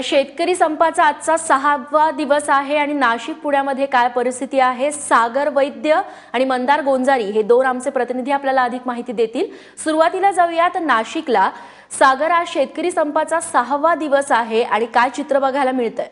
शेतकरी संपाचा आजचा सहावा दिवस आहे आणि नाशिक पुण्यामध्ये काय परिस्थिती आहे? सागर वैद्य आणि मंदार गोंजारी हे दोन आमचे प्रतिनिधी आपल्याला अधिक माहिती देतील. सुरुवातीला जाऊयात नाशिकला. सागर आज शेतकरी संपाचा सहावा दिवस आहे आणि काय चित्र बघायला मिळतंय?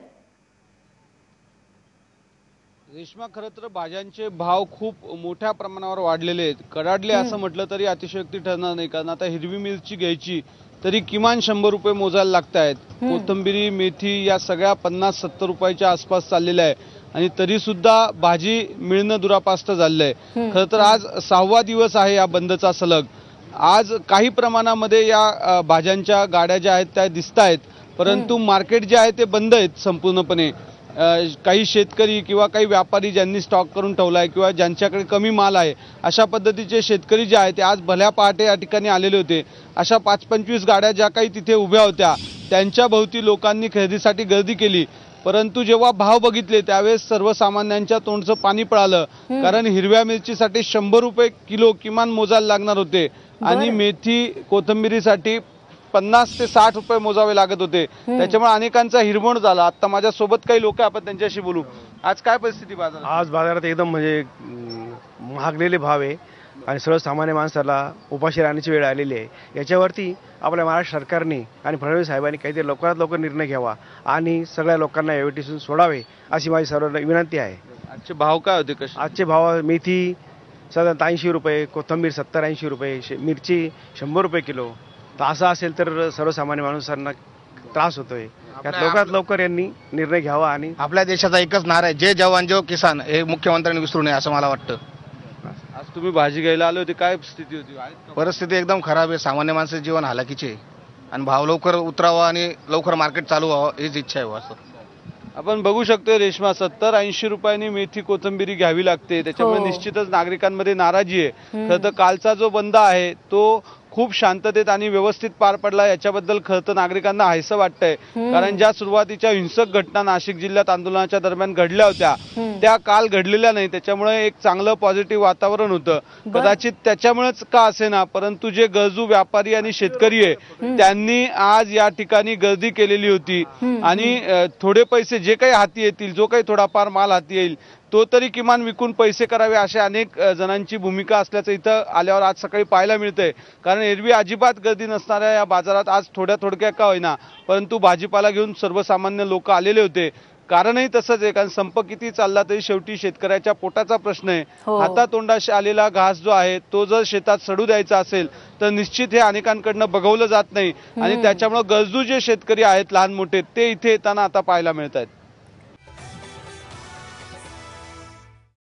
रेश्मा खरं तर भाज्यांचे भाव खूप मोठ्या प्रमाणावर वाढलेले आहेत. कडाडले असं म्हटलं तरी अतिशयोक्ती ठरणार नाही. कारण आता हिरवी मिरची घ्यायची तरी किमान शंभर रुपये मोजायला लागत आहेत कोथंबिरी मेथी या सगळ्या पन्नास सत्तर रुपयाच्या आसपास चाललेल्या आहे आणि तरी सुद्धा भाजी मिळणं दुरापास्त झालेलं आहे खरं तर आज सहावा दिवस आहे या बंदचा सलग. आज काही प्रमाणामध्ये या भाज्यांच्या गाड्या ज्या आहेत त्या दिसत आहेत परंतु मार्केट जे आहे ते बंद आहेत संपूर्णपणे. काही शेतकरी किंवा काही व्यापारी ज्यांनी स्टॉक करून ठेवला आहे किंवा ज्यांच्याकडे कमी माल आहे अशा पद्धतीचे शेतकरी जे आहेत ते आज भल्या पहाटे या ठिकाणी आलेले होते. अशा पाच पंचवीस गाड्या ज्या काही तिथे उभ्या होत्या त्यांच्या भोवती लोकांनी खरेदीसाठी गर्दी केली. परंतु जेव्हा भाव बघितले त्यावेळेस सर्वसामान्यांच्या तोंडचं पाणी पळालं. कारण हिरव्या मिरचीसाठी शंभर रुपये किलो किमान मोजायला लागणार होते. आणि मेथी कोथंबिरीसाठी पन्नास ते साठ रुपये मोजावे लागत होते. त्याच्यामुळे अनेकांचा हिरवण झाला. आता माझ्या सोबत काही लोक आपण त्यांच्याशी बोलू. आज काय परिस्थिती बाजारात? आज बाजारात एकदम म्हणजे महागलेले भाव आहे आणि सर्वसामान्य माणसाला उपाशी राहण्याची वेळ आलेली आहे. याच्यावरती आपल्या महाराष्ट्र सरकारने आणि फडणवीस साहेबांनी काहीतरी लवकरात लवकर निर्णय घ्यावा आणि सगळ्या लोकांना यावेटीसून सोडावे अशी माझी सर्वांना विनंती आहे. आजचे भाव काय होते कसे? आजचे भाव मेथी साधारणतः ऐंशी रुपये कोथिंबीर सत्तर ऐंशी रुपये मिरची शंभर रुपये किलो तर असं असेल तर सर्वसामान्य माणसांना त्रास होतोय. यात लवकरात लवकर यांनी निर्णय घ्यावा आणि आपल्या देशाचा एकच नारा आहे जे जवान जो किसान हे मुख्यमंत्र्यांनी विसरू नये असं मला वाटतं. आज तुम्ही भाजी घ्यायला आले होते काय स्थिती होती? परिस्थिती एकदम खराब आहे सामान्य माणसाचं जीवन हालाकीचे आहे. आणि भाव लवकर उतरावा आणि लवकर मार्केट चालू व्हावं हीच इच्छा आहे बुवा असं. आपण बघू शकतो रेशमा सत्तर ऐंशी रुपयांनी मेथी कोथंबिरी घ्यावी लागते. त्याच्यामुळे हो. निश्चितच नागरिकांमध्ये नाराजी आहे. खरं तर कालचा जो बंद आहे तो खूप शांततेत आणि व्यवस्थित पार पडला याच्याबद्दल खरं तर नागरिकांना हायसं वाटतंय. कारण ज्या सुरुवातीच्या हिंसक घटना नाशिक जिल्ह्यात आंदोलनाच्या दरम्यान घडल्या होत्या त्या काल घडलेल्या नाही. त्याच्यामुळे एक चांगलं पॉझिटिव्ह वातावरण होतं. कदाचित त्याच्यामुळेच का असेना परंतु जे गरजू व्यापारी आणि शेतकरी आहे त्यांनी आज या ठिकाणी गर्दी केलेली होती. आणि थोडे पैसे जे काही हाती येतील जो काही थोडाफार माल हाती येईल तो तरी किमान विकून पैसे करावे अशा अनेक जणांची भूमिका असल्याचं इथं आल्यावर आज सकाळी पाहायला मिळतंय. कारण एरवी अजिबात गर्दी नसणाऱ्या या बाजारात आज थोड्या थोडक्या का होईना परंतु भाजीपाला घेऊन सर्वसामान्य लोक आलेले होते. कारणही तसंच आहे कारण संप किती चालला तरी शेवटी शेतकऱ्याच्या पोटाचा प्रश्न आहे. हो. हातातोंडाशी आलेला घास जो आहे तो जर शेतात सडू द्यायचा असेल तर निश्चित हे अनेकांकडनं बघवलं जात नाही. आणि त्याच्यामुळे गरजू जे शेतकरी आहेत लहान मोठे ते इथे येताना आता पाहायला मिळत आहेत